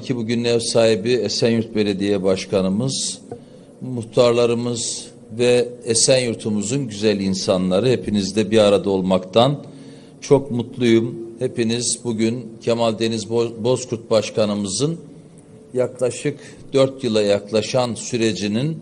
ki bugün ev sahibi Esenyurt Belediye Başkanımız, muhtarlarımız ve Esenyurt'umuzun güzel insanları hepinizde bir arada olmaktan çok mutluyum. Hepiniz bugün Kemal Deniz Bo- Bozkurt Başkanımızın yaklaşık dört yıla yaklaşan sürecinin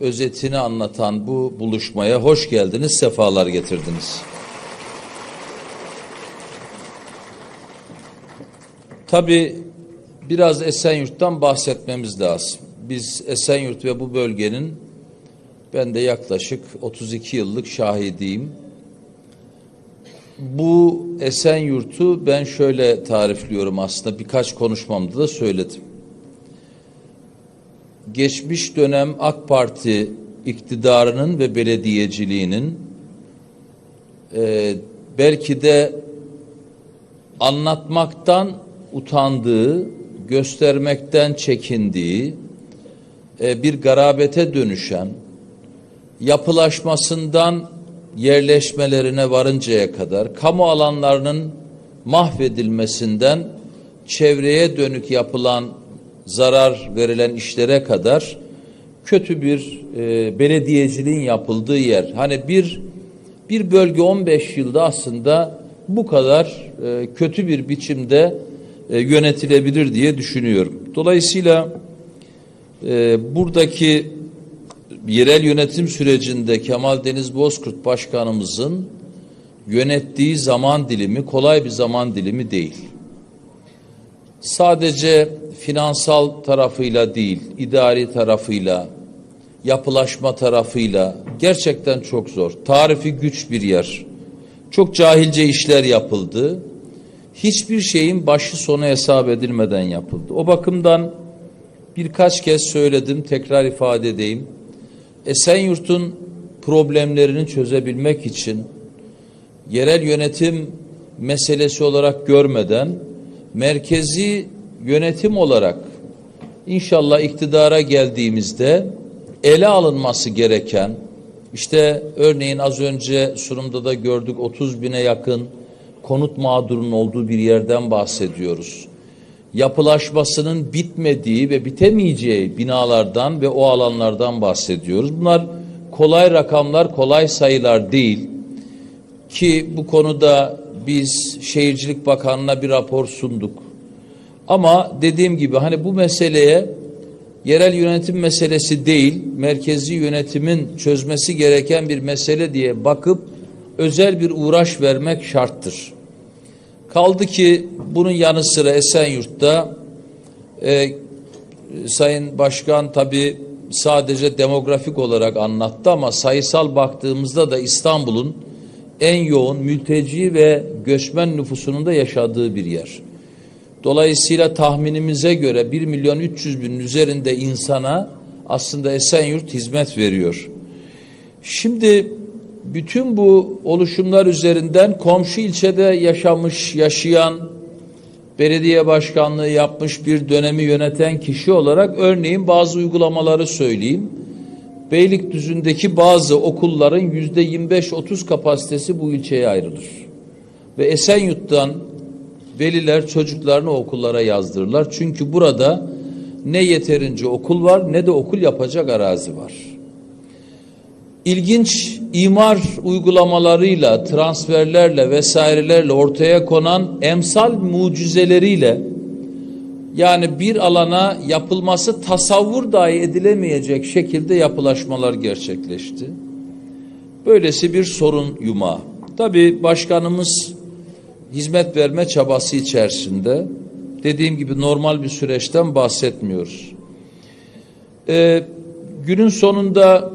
özetini anlatan bu buluşmaya hoş geldiniz, sefalar getirdiniz. Tabii biraz Esenyurt'tan bahsetmemiz lazım. Biz Esenyurt ve bu bölgenin ben de yaklaşık 32 yıllık şahidiyim. Bu Esenyurt'u ben şöyle tarifliyorum aslında birkaç konuşmamda da söyledim. Geçmiş dönem AK Parti iktidarının ve belediyeciliğinin e, belki de anlatmaktan utandığı, göstermekten çekindiği, e, bir garabete dönüşen, yapılaşmasından yerleşmelerine varıncaya kadar, kamu alanlarının mahvedilmesinden çevreye dönük yapılan zarar verilen işlere kadar kötü bir e, belediyeciliğin yapıldığı yer. Hani bir bir bölge 15 yılda aslında bu kadar e, kötü bir biçimde e, yönetilebilir diye düşünüyorum. Dolayısıyla e, buradaki yerel yönetim sürecinde Kemal Deniz Bozkurt Başkanımızın yönettiği zaman dilimi kolay bir zaman dilimi değil. Sadece finansal tarafıyla değil, idari tarafıyla, yapılaşma tarafıyla gerçekten çok zor. Tarifi güç bir yer. Çok cahilce işler yapıldı. Hiçbir şeyin başı sonu hesap edilmeden yapıldı. O bakımdan birkaç kez söyledim, tekrar ifade edeyim. Esenyurt'un problemlerini çözebilmek için yerel yönetim meselesi olarak görmeden merkezi yönetim olarak inşallah iktidara geldiğimizde ele alınması gereken işte örneğin az önce sunumda da gördük 30 bine yakın konut mağdurunun olduğu bir yerden bahsediyoruz. Yapılaşmasının bitmediği ve bitemeyeceği binalardan ve o alanlardan bahsediyoruz. Bunlar kolay rakamlar, kolay sayılar değil ki bu konuda biz Şehircilik Bakanlığı'na bir rapor sunduk. Ama dediğim gibi hani bu meseleye yerel yönetim meselesi değil, merkezi yönetimin çözmesi gereken bir mesele diye bakıp özel bir uğraş vermek şarttır. Kaldı ki bunun yanı sıra Esenyurt'ta e, Sayın Başkan tabi sadece demografik olarak anlattı ama sayısal baktığımızda da İstanbul'un en yoğun mülteci ve göçmen nüfusunun da yaşadığı bir yer. Dolayısıyla tahminimize göre 1 milyon 300 binin üzerinde insana aslında Esenyurt hizmet veriyor. Şimdi bütün bu oluşumlar üzerinden komşu ilçede yaşamış, yaşayan, belediye başkanlığı yapmış bir dönemi yöneten kişi olarak örneğin bazı uygulamaları söyleyeyim. Beylikdüzü'ndeki bazı okulların yüzde 25-30 kapasitesi bu ilçeye ayrılır. Ve Esenyurt'tan veliler çocuklarını okullara yazdırırlar. Çünkü burada ne yeterince okul var ne de okul yapacak arazi var. İlginç imar uygulamalarıyla, transferlerle vesairelerle ortaya konan emsal mucizeleriyle yani bir alana yapılması tasavvur dahi edilemeyecek şekilde yapılaşmalar gerçekleşti. Böylesi bir sorun yumağı. Tabii başkanımız hizmet verme çabası içerisinde dediğim gibi normal bir süreçten bahsetmiyoruz. Ee, günün sonunda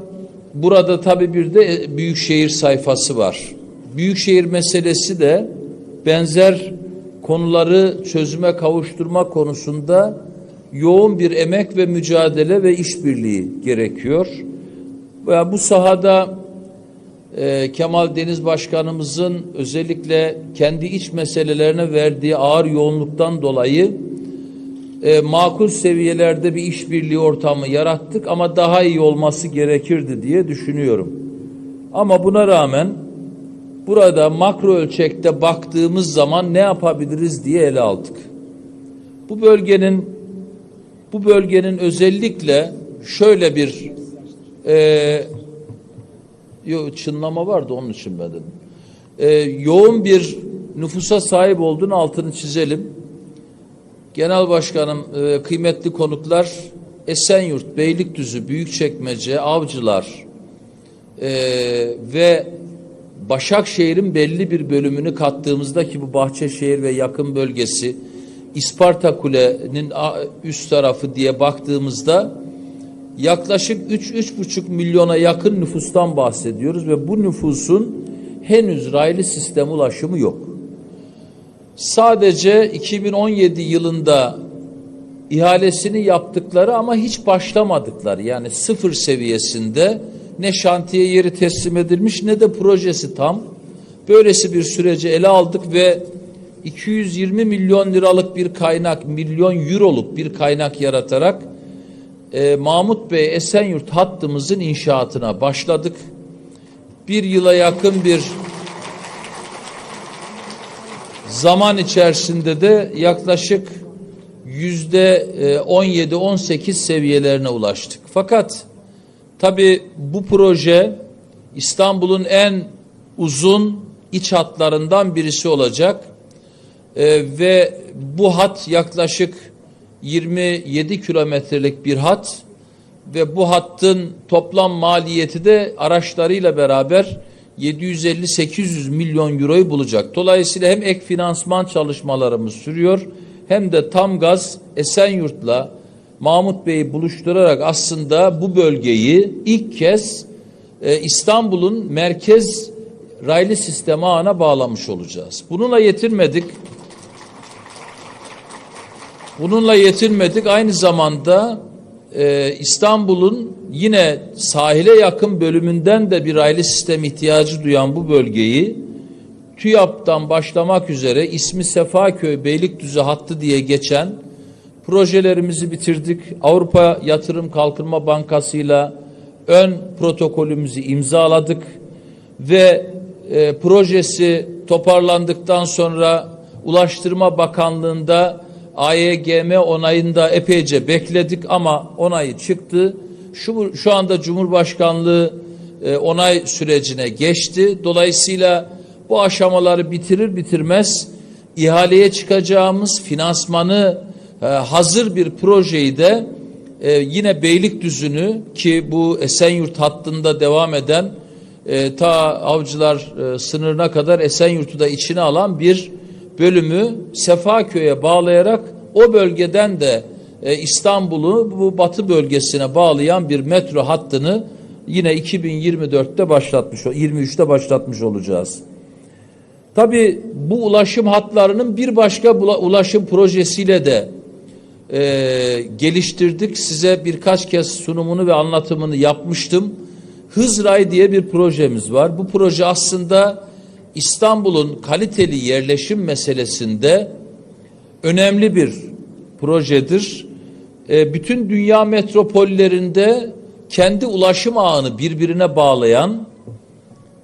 burada tabii bir de büyükşehir sayfası var. Büyükşehir meselesi de benzer konuları çözüme kavuşturma konusunda yoğun bir emek ve mücadele ve işbirliği gerekiyor. Ve bu sahada e, Kemal Deniz Başkanımızın özellikle kendi iç meselelerine verdiği ağır yoğunluktan dolayı e, makul seviyelerde bir işbirliği ortamı yarattık ama daha iyi olması gerekirdi diye düşünüyorum. Ama buna rağmen burada makro ölçekte baktığımız zaman ne yapabiliriz diye ele aldık. Bu bölgenin bu bölgenin özellikle şöyle bir e, yo, çınlama vardı onun için ben dedim. E, yoğun bir nüfusa sahip olduğunu altını çizelim. Genel Başkanım, e, kıymetli konuklar, Esenyurt, Beylikdüzü, Büyükçekmece, Avcılar e, ve Başakşehir'in belli bir bölümünü kattığımızda ki bu Bahçeşehir ve yakın bölgesi İsparta Kule'nin üst tarafı diye baktığımızda yaklaşık 3-3,5 milyona yakın nüfustan bahsediyoruz ve bu nüfusun henüz raylı sistem ulaşımı yok. Sadece 2017 yılında ihalesini yaptıkları ama hiç başlamadıkları yani sıfır seviyesinde ne şantiye yeri teslim edilmiş ne de projesi tam. Böylesi bir süreci ele aldık ve 220 milyon liralık bir kaynak, milyon euroluk bir kaynak yaratarak e, Mahmut Bey Esenyurt hattımızın inşaatına başladık. Bir yıla yakın bir zaman içerisinde de yaklaşık yüzde 17-18 seviyelerine ulaştık. Fakat tabi bu proje İstanbul'un en uzun iç hatlarından birisi olacak. Ee, ve bu hat yaklaşık 27 kilometrelik bir hat ve bu hattın toplam maliyeti de araçlarıyla beraber 750-800 milyon euroyu bulacak. Dolayısıyla hem ek finansman çalışmalarımız sürüyor hem de tam gaz Esenyurt'la Mahmut Bey'i buluşturarak aslında bu bölgeyi ilk kez e, İstanbul'un merkez raylı sistemi ağına bağlamış olacağız. Bununla yetinmedik. Bununla yetinmedik. Aynı zamanda e, İstanbul'un yine sahile yakın bölümünden de bir raylı sistem ihtiyacı duyan bu bölgeyi TÜYAP'tan başlamak üzere ismi Sefaköy Beylikdüzü hattı diye geçen projelerimizi bitirdik. Avrupa Yatırım Kalkınma Bankası'yla ön protokolümüzü imzaladık ve e, projesi toparlandıktan sonra Ulaştırma Bakanlığı'nda AYGM onayında epeyce bekledik ama onayı çıktı. Şu, şu anda Cumhurbaşkanlığı e, onay sürecine geçti. Dolayısıyla bu aşamaları bitirir bitirmez ihaleye çıkacağımız finansmanı e, hazır bir projeyi de e, yine Beylikdüzü'nü ki bu Esenyurt hattında devam eden e, ta avcılar e, sınırına kadar Esenyurt'u da içine alan bir bölümü Sefaköy'e bağlayarak o bölgeden de e, İstanbul'u bu batı bölgesine bağlayan bir metro hattını yine 2024'te başlatmış, 23'te başlatmış olacağız. Tabii bu ulaşım hatlarının bir başka ulaşım projesiyle de e, geliştirdik. Size birkaç kez sunumunu ve anlatımını yapmıştım. Hızray diye bir projemiz var. Bu proje aslında İstanbul'un kaliteli yerleşim meselesinde önemli bir projedir. E, bütün dünya metropollerinde kendi ulaşım ağını birbirine bağlayan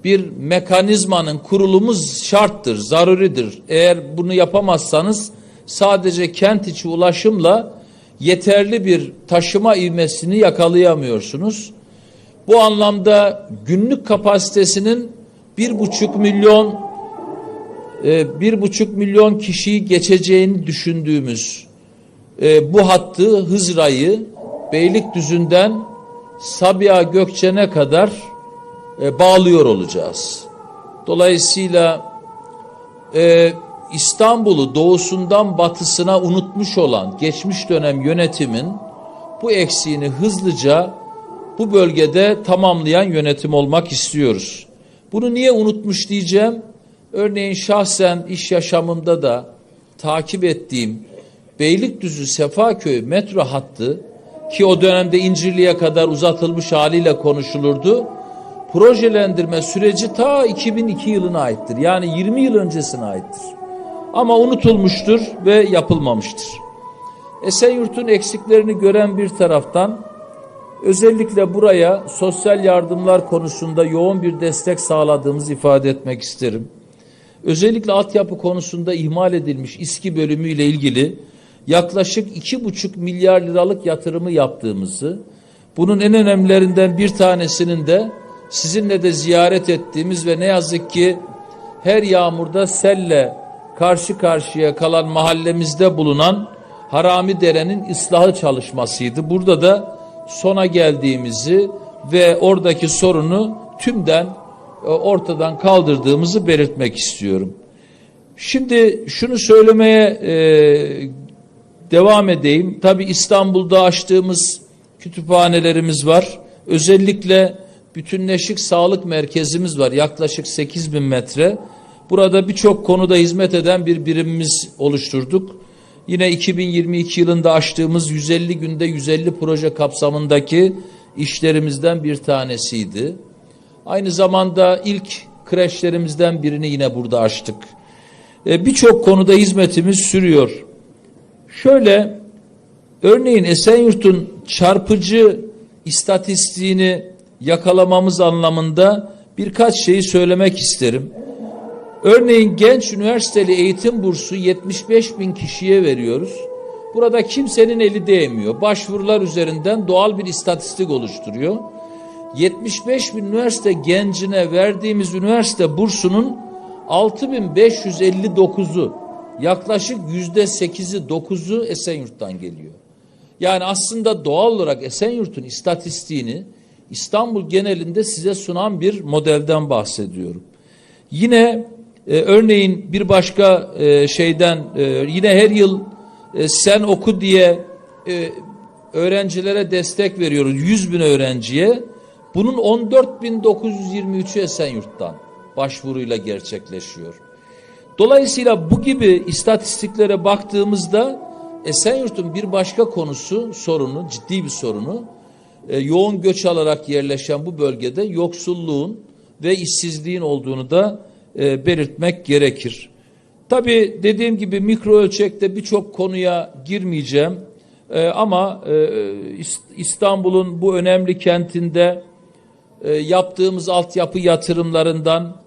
bir mekanizmanın kurulumuz şarttır, zaruridir. Eğer bunu yapamazsanız sadece kent içi ulaşımla yeterli bir taşıma ivmesini yakalayamıyorsunuz. Bu anlamda günlük kapasitesinin bir buçuk milyon e, bir buçuk milyon kişiyi geçeceğini düşündüğümüz e, bu hattı Hızra'yı Beylikdüzü'nden Sabiha Gökçen'e kadar e, bağlıyor olacağız. Dolayısıyla e, İstanbul'u doğusundan batısına unutmuş olan geçmiş dönem yönetimin bu eksiğini hızlıca bu bölgede tamamlayan yönetim olmak istiyoruz. Bunu niye unutmuş diyeceğim. Örneğin şahsen iş yaşamımda da takip ettiğim Beylikdüzü Sefaköy metro hattı ki o dönemde İncirli'ye kadar uzatılmış haliyle konuşulurdu. Projelendirme süreci ta 2002 yılına aittir. Yani 20 yıl öncesine aittir. Ama unutulmuştur ve yapılmamıştır. Esenyurt'un eksiklerini gören bir taraftan özellikle buraya sosyal yardımlar konusunda yoğun bir destek sağladığımızı ifade etmek isterim. Özellikle altyapı konusunda ihmal edilmiş İSKİ bölümüyle ilgili yaklaşık iki buçuk milyar liralık yatırımı yaptığımızı, bunun en önemlilerinden bir tanesinin de sizinle de ziyaret ettiğimiz ve ne yazık ki her yağmurda selle karşı karşıya kalan mahallemizde bulunan Harami Dere'nin ıslahı çalışmasıydı. Burada da sona geldiğimizi ve oradaki sorunu tümden e, ortadan kaldırdığımızı belirtmek istiyorum. Şimdi şunu söylemeye e, devam edeyim. Tabi İstanbul'da açtığımız kütüphanelerimiz var. Özellikle bütünleşik sağlık merkezimiz var. Yaklaşık 8 bin metre. Burada birçok konuda hizmet eden bir birimimiz oluşturduk. Yine 2022 yılında açtığımız 150 günde 150 proje kapsamındaki işlerimizden bir tanesiydi. Aynı zamanda ilk kreşlerimizden birini yine burada açtık. E, Birçok konuda hizmetimiz sürüyor. Şöyle örneğin Esenyurt'un çarpıcı istatistiğini yakalamamız anlamında birkaç şeyi söylemek isterim. Örneğin genç üniversiteli eğitim bursu 75 bin kişiye veriyoruz. Burada kimsenin eli değmiyor. Başvurular üzerinden doğal bir istatistik oluşturuyor. 75 bin üniversite gencine verdiğimiz üniversite bursunun 6559'u yaklaşık yüzde 8'i 9'u Esenyurt'tan geliyor. Yani aslında doğal olarak Esenyurt'un istatistiğini İstanbul genelinde size sunan bir modelden bahsediyorum. Yine e, örneğin bir başka e, şeyden e, yine her yıl e, sen oku diye e, öğrencilere destek veriyoruz 100 bin öğrenciye. Bunun 14.923'ü Esenyurt'tan başvuruyla gerçekleşiyor. Dolayısıyla bu gibi istatistiklere baktığımızda Esenyurt'un bir başka konusu, sorunu, ciddi bir sorunu, e, yoğun göç alarak yerleşen bu bölgede yoksulluğun ve işsizliğin olduğunu da e, belirtmek gerekir. Tabii dediğim gibi mikro ölçekte birçok konuya girmeyeceğim. E, ama İst- İstanbul'un bu önemli kentinde e, yaptığımız altyapı yatırımlarından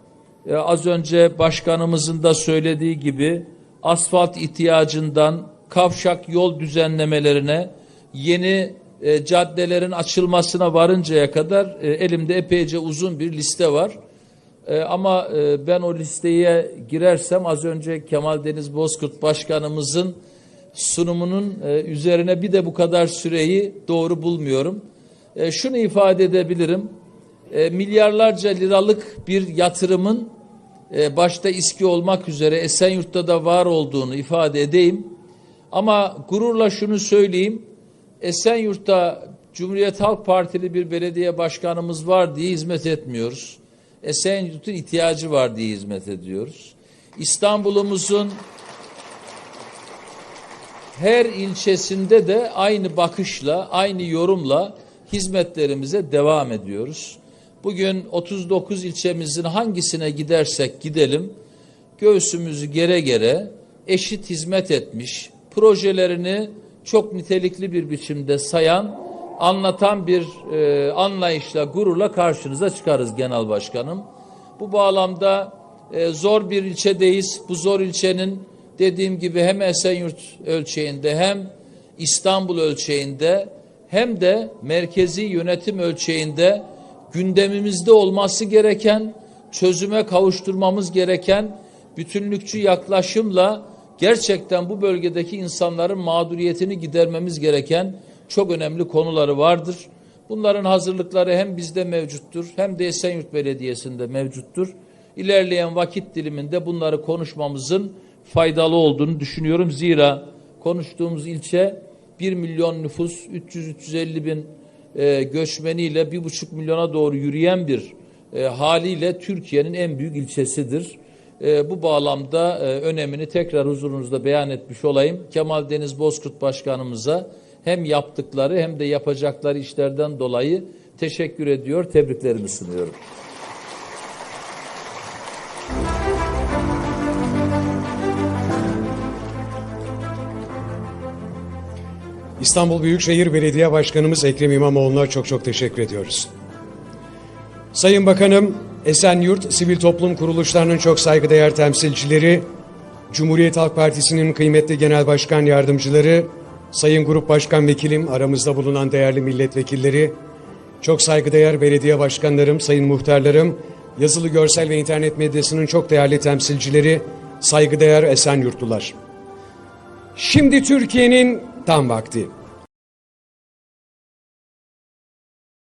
e, az önce başkanımızın da söylediği gibi asfalt ihtiyacından kavşak yol düzenlemelerine yeni e, caddelerin açılmasına varıncaya kadar e, elimde epeyce uzun bir liste var. E, ama e, ben o listeye girersem az önce Kemal Deniz Bozkurt Başkanımızın sunumunun e, üzerine bir de bu kadar süreyi doğru bulmuyorum. E, şunu ifade edebilirim. E, milyarlarca liralık bir yatırımın e, başta İSKİ olmak üzere Esenyurt'ta da var olduğunu ifade edeyim. Ama gururla şunu söyleyeyim. Esenyurt'ta Cumhuriyet Halk Partili bir belediye başkanımız var diye hizmet etmiyoruz. Esenyurt'un ihtiyacı var diye hizmet ediyoruz. İstanbul'umuzun her ilçesinde de aynı bakışla, aynı yorumla hizmetlerimize devam ediyoruz. Bugün 39 ilçemizin hangisine gidersek gidelim, göğsümüzü gere gere eşit hizmet etmiş, projelerini çok nitelikli bir biçimde sayan, anlatan bir e, anlayışla, gururla karşınıza çıkarız Genel Başkanım. Bu bağlamda e, zor bir ilçedeyiz. Bu zor ilçenin dediğim gibi hem Esenyurt ölçeğinde hem İstanbul ölçeğinde hem de merkezi yönetim ölçeğinde gündemimizde olması gereken, çözüme kavuşturmamız gereken bütünlükçü yaklaşımla gerçekten bu bölgedeki insanların mağduriyetini gidermemiz gereken çok önemli konuları vardır. Bunların hazırlıkları hem bizde mevcuttur hem de Esenyurt Belediyesi'nde mevcuttur. İlerleyen vakit diliminde bunları konuşmamızın faydalı olduğunu düşünüyorum. Zira konuştuğumuz ilçe 1 milyon nüfus 300-350 bin e, göçmeniyle 1,5 milyona doğru yürüyen bir e, haliyle Türkiye'nin en büyük ilçesidir. E, bu bağlamda e, önemini tekrar huzurunuzda beyan etmiş olayım. Kemal Deniz Bozkurt Başkanımıza hem yaptıkları hem de yapacakları işlerden dolayı teşekkür ediyor, tebriklerimi sunuyorum. İstanbul Büyükşehir Belediye Başkanımız Ekrem İmamoğlu'na çok çok teşekkür ediyoruz. Sayın Bakanım, Esenyurt Sivil Toplum Kuruluşlarının çok saygıdeğer temsilcileri, Cumhuriyet Halk Partisi'nin kıymetli genel başkan yardımcıları, sayın grup başkan vekilim, aramızda bulunan değerli milletvekilleri, çok saygıdeğer belediye başkanlarım, sayın muhtarlarım, yazılı görsel ve internet medyasının çok değerli temsilcileri, saygıdeğer Esenyurtlular. Şimdi Türkiye'nin tam vakti.